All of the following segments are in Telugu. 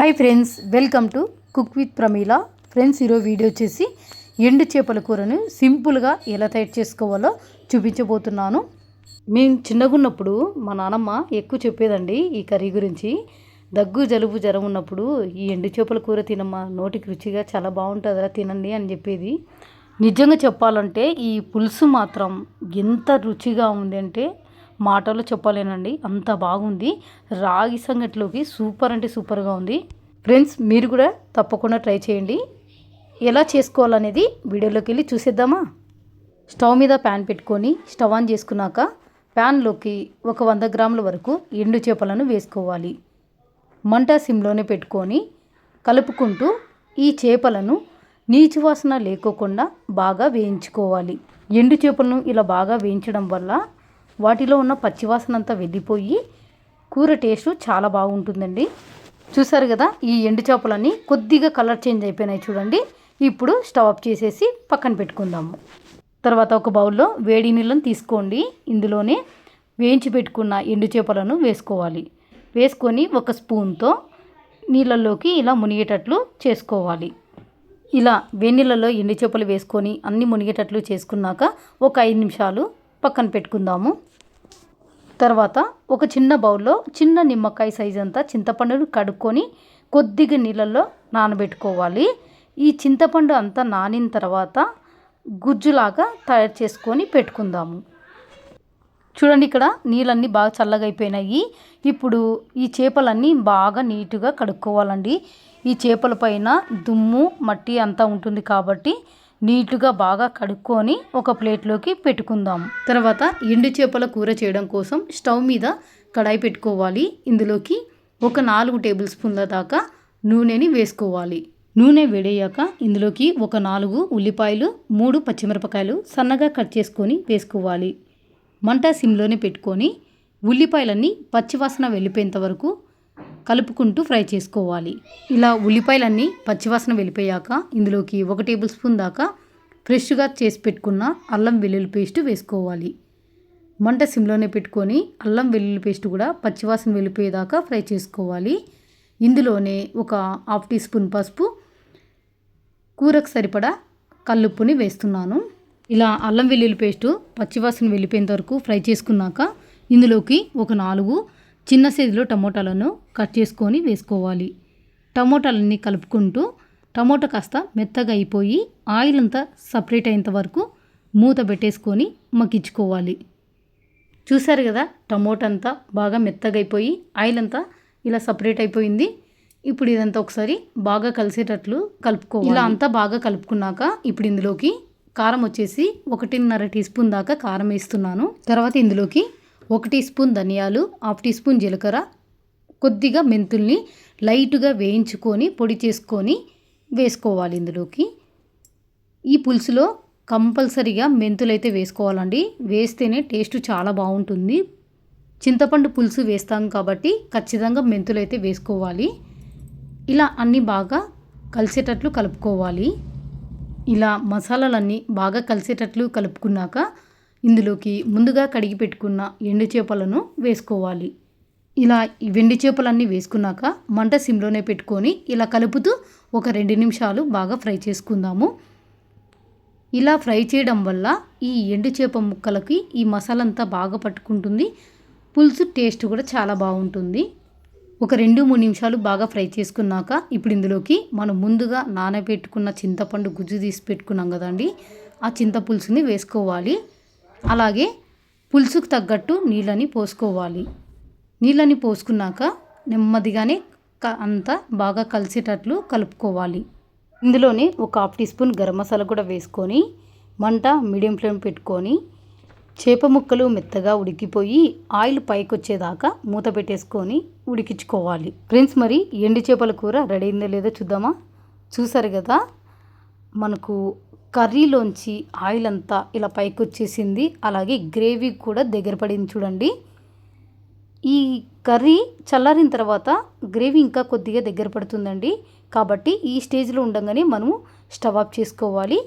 Hi friends welcome to cook with Pramila friends ఈరోజు వీడియో వచ్చేసి ఎండు చేపల కూరను సింపుల్గా ఎలా తయారు చేసుకోవాలో చూపించబోతున్నాను. మేము చిన్నగా ఉన్నప్పుడు మా నానమ్మ ఎక్కువ చెప్పేదండి ఈ కర్రీ గురించి. దగ్గు జలుబు జ్వరం ఉన్నప్పుడు ఈ ఎండు చేపల కూర తినమ్మా నోటికి రుచిగా చాలా బాగుంటుందిరా తినండి అని చెప్పేది. నిజంగా చెప్పాలంటే ఈ పులుసు మాత్రం ఎంత రుచిగా ఉందంటే మాటలో చెప్పలేనండి. అంత బాగుంది. రాగి సంగటిలోకి సూపర్ అంటే సూపర్గా ఉంది. ఫ్రెండ్స్ మీరు కూడా తప్పకుండా ట్రై చేయండి. ఎలా చేసుకోవాలనేది వీడియోలోకి వెళ్ళి చూసేద్దామా? స్టవ్ మీద ప్యాన్ పెట్టుకొని స్టవ్ ఆన్ చేసుకున్నాక ప్యాన్లోకి ఒక వంద గ్రాముల వరకు ఎండు చేపలను వేసుకోవాలి. మంట సిమ్లోనే పెట్టుకొని కలుపుకుంటూ ఈ చేపలను నీచు వాసన లేకోకుండా బాగా వేయించుకోవాలి. ఎండు చేపలను ఇలా బాగా వేయించడం వల్ల వాటిలో ఉన్న పచ్చివాసన అంతా వెళ్ళిపోయి కూర టేస్ట్ చాలా బాగుంటుందండి. చూసారు కదా ఈ ఎండు చేపలన్నీ కొద్దిగా కలర్ చేంజ్ అయిపోయినాయి చూడండి. ఇప్పుడు స్టవ్ ఆఫ్ చేసేసి పక్కన పెట్టుకుందాము. తర్వాత ఒక బౌల్లో వేడి నీళ్ళని తీసుకోండి. ఇందులోనే వేయించి పెట్టుకున్న ఎండు చేపలను వేసుకోవాలి. వేసుకొని ఒక స్పూన్తో నీళ్ళల్లోకి ఇలా మునిగేటట్లు చేసుకోవాలి. ఇలా వేడినీళ్ళలో ఎండు చేపలు వేసుకొని అన్ని మునిగేటట్లు చేసుకున్నాక ఒక ఐదు నిమిషాలు పక్కన పెట్టుకుందాము. తర్వాత ఒక చిన్న బౌల్లో చిన్న నిమ్మకాయ సైజ్ అంతా చింతపండును కడుక్కొని కొద్దిగా నీళ్ళల్లో నానబెట్టుకోవాలి. ఈ చింతపండు అంతా నానిన తర్వాత గుజ్జులాగా తయారు చేసుకొని పెట్టుకుందాము. చూడండి ఇక్కడ నీళ్ళన్నీ బాగా చల్లగా అయిపోయినాయి ఇప్పుడు ఈ చేపలన్నీ బాగా నీట్గా కడుక్కోవాలండి. ఈ చేపల పైన దుమ్ము మట్టి అంతా ఉంటుంది కాబట్టి నీట్గా బాగా కడుక్కొని ఒక ప్లేట్లోకి పెట్టుకుందాం. తర్వాత ఎండు చేపల కూర చేయడం కోసం స్టవ్ మీద కడాయి పెట్టుకోవాలి. ఇందులోకి ఒక నాలుగు టేబుల్ స్పూన్ల దాకా నూనెని వేసుకోవాలి. నూనె వేడయ్యాక ఇందులోకి ఒక నాలుగు ఉల్లిపాయలు మూడు పచ్చిమిరపకాయలు సన్నగా కట్ చేసుకొని వేసుకోవాలి. మంట సిమ్లోనే పెట్టుకొని ఉల్లిపాయలన్నీ పచ్చివాసన వెళ్ళిపోయేంత వరకు కలుపుకుంటూ ఫ్రై చేసుకోవాలి. ఇలా ఉల్లిపాయలన్నీ పచ్చివాసన వెళ్ళిపోయాక ఇందులోకి ఒక టేబుల్ స్పూన్ దాకా ఫ్రెష్గా చేసి పెట్టుకున్న అల్లం వెల్లుల్లి పేస్ట్ వేసుకోవాలి. మంట సిమ్లోనే పెట్టుకొని అల్లం వెల్లుల్లి పేస్ట్ కూడా పచ్చివాసన వెళ్ళిపోయేదాకా ఫ్రై చేసుకోవాలి. ఇందులోనే ఒక హాఫ్ టీ స్పూన్ పసుపు కూరకు సరిపడా కల్లుప్పుని వేస్తున్నాను. ఇలా అల్లం వెల్లుల్లి పేస్టు పచ్చివాసన వెళ్ళిపోయేంత వరకు ఫ్రై చేసుకున్నాక ఇందులోకి ఒక నాలుగు చిన్న సైజులో టమోటాలను కట్ చేసుకొని వేసుకోవాలి. టమోటాలన్నీ కలుపుకుంటూ టమోటా కాస్త మెత్తగా అయిపోయి ఆయిల్ అంతా సపరేట్ అయ్యేంత వరకు మూత పెట్టేసుకొని మగ్గించుకోవాలి. చూసారు కదా టమోటా అంతా బాగా మెత్తగా అయిపోయి ఆయిల్ అంతా ఇలా సపరేట్ అయిపోయింది. ఇప్పుడు ఇదంతా ఒకసారి బాగా కలిసేటట్లు కలుపుకోవాలి. ఇలా అంతా బాగా కలుపుకున్నాక ఇప్పుడు ఇందులోకి కారం వచ్చేసి ఒకటిన్నర టీ స్పూన్ దాకా కారం వేస్తున్నాను. తర్వాత ఇందులోకి ఒక టీ స్పూన్ ధనియాలు హాఫ్ టీ స్పూన్ జీలకర్ర కొద్దిగా మెంతుల్ని లైట్గా వేయించుకొని పొడి చేసుకొని వేసుకోవాలి ఇందులోకి. ఈ పులుసులో కంపల్సరిగా మెంతులు అయితే వేసుకోవాలండి. వేస్తేనే టేస్ట్ చాలా బాగుంటుంది. చింతపండు పులుసు వేస్తాం కాబట్టి ఖచ్చితంగా మెంతులు అయితే వేసుకోవాలి. ఇలా అన్నీ బాగా కలిసేటట్లు కలుపుకోవాలి. ఇలా మసాలాలన్నీ బాగా కలిసేటట్లు కలుపుకున్నాక ఇందులోకి ముందుగా కడిగి పెట్టుకున్న ఎండు చేపలను వేసుకోవాలి. ఇలా వెండి చేపలన్నీ వేసుకున్నాక మంట సిమ్లోనే పెట్టుకొని ఇలా కలుపుతూ ఒక రెండు నిమిషాలు బాగా ఫ్రై చేసుకుందాము. ఇలా ఫ్రై చేయడం వల్ల ఈ ఎండు చేప ముక్కలకి ఈ మసాలా అంతా బాగా పట్టుకుంటుంది. పులుసు టేస్ట్ కూడా చాలా బాగుంటుంది. ఒక రెండు మూడు నిమిషాలు బాగా ఫ్రై చేసుకున్నాక ఇప్పుడు ఇందులోకి మనం ముందుగా నానబెట్టుకున్న చింతపండు గుజ్జు తీసి పెట్టుకున్నాం కదండి. ఆ చింత పులుసుని వేసుకోవాలి. అలాగే పులుసుకు తగ్గట్టు నీళ్ళని పోసుకోవాలి. నీళ్ళని పోసుకున్నాక నెమ్మదిగానే క అంతా బాగా కలిసేటట్లు కలుపుకోవాలి. ఇందులోనే ఒక half teaspoon garam masala కూడా వేసుకొని మంట మీడియం ఫ్లేమ్ పెట్టుకొని చేప ముక్కలు మెత్తగా ఉడికిపోయి ఆయిల్ పైకి వచ్చేదాకా మూత పెట్టేసుకొని ఉడికించుకోవాలి. ఫ్రెండ్స్ మరి ఎండు చేపల కూర రెడీ అయిందో లేదో చూద్దామా? చూసారు కదా? మనకు కర్రీలోంచి ఆయిల్ అంతా ఇలా పైకి వచ్చేసింది అలాగే గ్రేవీ కూడా దగ్గర పడింది చూడండి. ఈ కర్రీ చల్లారిన తర్వాత గ్రేవీ ఇంకా కొద్దిగా దగ్గర పడుతుందండి. కాబట్టి ఈ స్టేజ్లో ఉండగానే మనము స్టవ్ ఆఫ్ చేసుకోవాలి.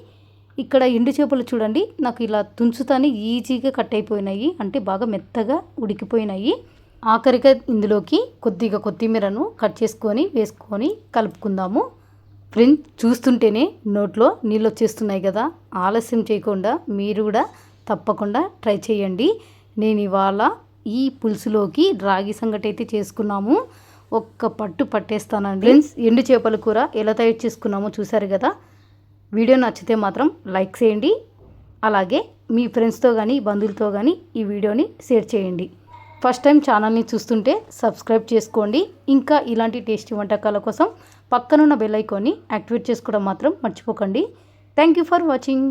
ఇక్కడ ఎండు చేపలు చూడండి. నాకు ఇలా తుంచుతానే ఈజీగా కట్ అయిపోయినాయి. అంటే బాగా మెత్తగా ఉడికిపోయినాయి. ఆఖరిగా ఇందులోకి కొద్దిగా కొత్తిమీరను కట్ చేసుకొని వేసుకొని కలుపుకుందాము. ఫ్రెండ్స్ చూస్తుంటేనే నోట్లో నీళ్ళు వచ్చేస్తున్నాయి కదా. ఆలస్యం చేయకుండా మీరు కూడా తప్పకుండా ట్రై చేయండి. నేను ఇవాళ ఈ పులుసులోకి రాగి సంగటి అయితే చేసుకున్నాము. ఒక్క పట్టు పట్టేస్తానండి. ఫ్రెండ్స్ ఎండు చేపల కూర ఎలా తయారు చేసుకున్నామో చూసారు కదా. వీడియో నచ్చితే మాత్రం లైక్ చేయండి. అలాగే మీ ఫ్రెండ్స్తో కానీ బంధువులతో కానీ ఈ వీడియోని షేర్ చేయండి. ఫస్ట్ టైం ఛానల్ని చూస్తుంటే సబ్స్క్రైబ్ చేసుకోండి. ఇంకా ఇలాంటి టేస్టీ వంటకాల కోసం పక్కనున్న బెల్ ఐకాన్ని యాక్టివేట్ చేసుకోవడం మాత్రం మర్చిపోకండి. Thank you for watching